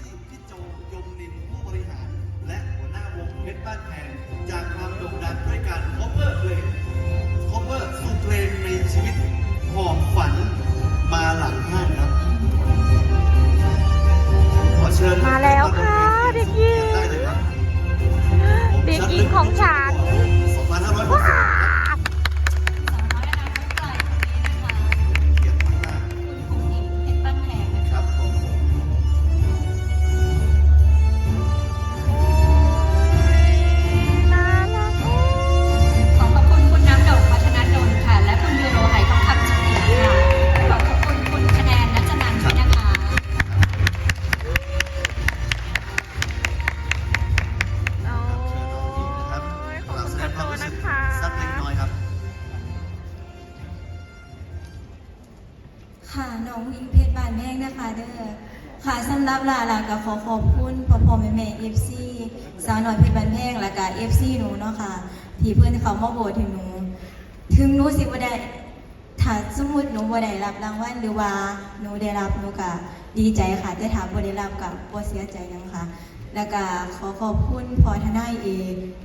ที่พี่โจยมนินผู้บริหาร และหัวหน้าวงเพชรบ้านแพงจากความโด่งดังด้วยการคอป cover เพลง cover สุเพลงในชีวิตหอมฝันมาหลังห้านครับ ขอเชิญมาแล้วค่ะำรับละละก็ขอขอบคุณพ่อพ่อแม่แม่เอฟซีสาวหน่อยพชรบันเพงและก็เอฟซีหนูเนาะค่ะที่เพื่อนเขามาโบสถึงหนู ถึงหนูสิบ่ได้ถ้าสมมติหนูบ่ได้รับรางวัลหรือว่าหนูได้รับหนูก็ดีใจค่ะแต่ถามบ่ได้รับกับบ่เสียใจยังค่ะ แล้วก็ขอขอบคุณพ่อทนายเอ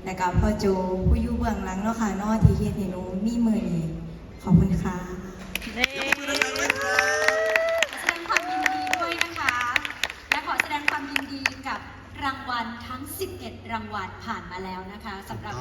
แล้วก็พ่อโจผู้อยู่เบื้องหลังเนาะค่ะนอที่เฮ็ดให้หนูมีมือนี้ขอบคุณค่ะ รางวัลทั้ง 11 รางวัลผ่านมาแล้วนะคะสำหรับ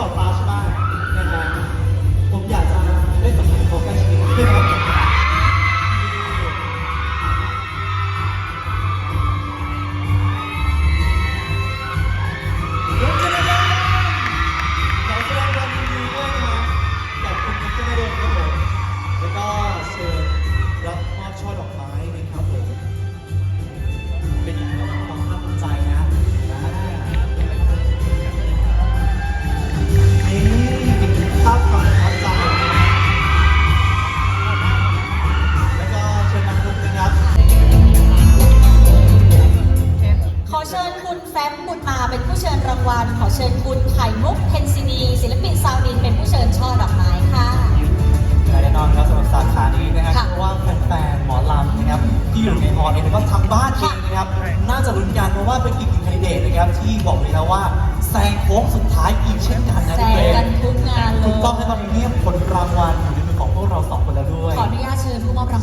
บอกป้าใช่ป่ะ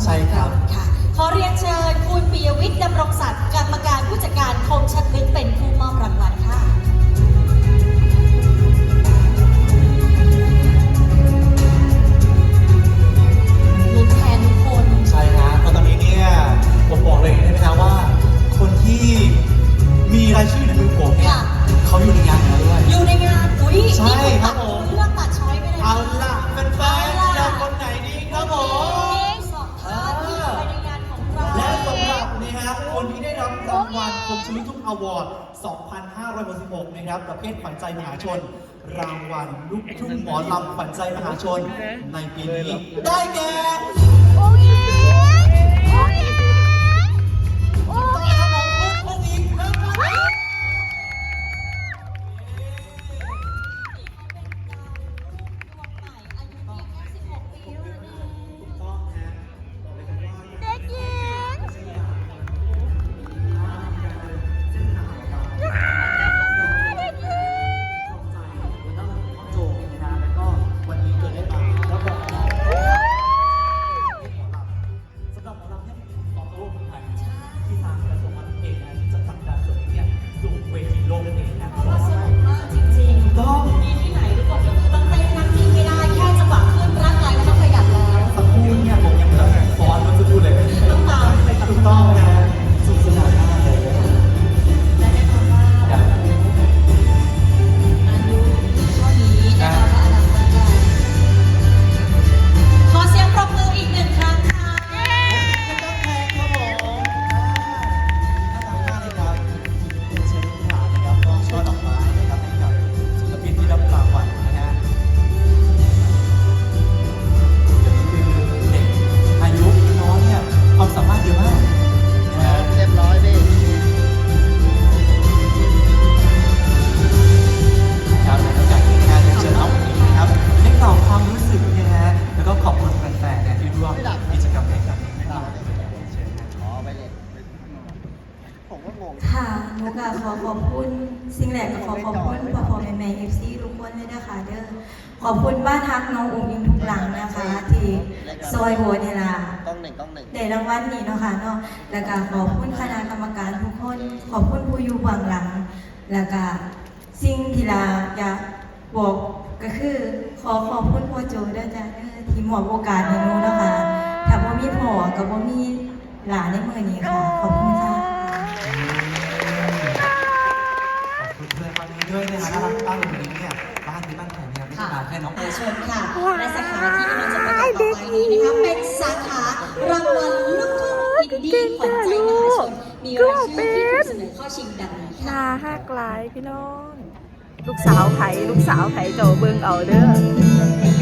ใช่ครับ ค่ะ ขอเรียนเชิญคุณปิยวิทย์ดำรงศักดิ์กรรมการผู้จัดการคมชัดวิทย์เป็นผู้มอบ ชลิทุ่งอวอร์ด 2566 นะครับประเภทขวัญใจมหาชน รางวัลลูกทุ่งหมอลำขวัญใจมหาชน ในปีนี้ ได้แก่ คนเลยนะคะเด้อขอบคุณบ้านทักน้องอุ้งอิงทุกหลังนะคะ ที่ซอยโหวตเฮลากล้องหนึ่งกล้องหนึ่งได้รางวัลนี้เนาะค่ะเนาะแล้วก็ขอบคุณคณะกรรมการทุกคน ขอบคุณผู้อยู่เบื้องหลัง แล้วก็สิ่งที่ลาอยากบอกก็คือ ขอขอบคุณพ่อโจด้วยจ้ะเด้อที่มอบโอกาสให้หนูเนาะค่ะถ้าบ่มีพ่อก็บ่มีหลานในมือนี้ค่ะ ขอบคุณค่ะขอบคุณเพื่อนคนนี้ด้วยนะคะน่ารักมากเลยวันนี้เนี่ยบ้านนี้บ้านแข็งเนี่ยไม่ได้มาแค่น้องเออเชิญค่ะและสาขาที่กำลังจะประกาศต่อไปนี้นะคะเป็นสาขารางวัลลูกทุ่งอินดี้ขวัญใจมหาชนมีรายชื่อที่ถูกเสนอเข้าชิงดังนี้ค่ะนาหักหลายพี่น้อง ลูกสาวไผลูกสาวไผเจ้าเบิ่งเอาเด้อ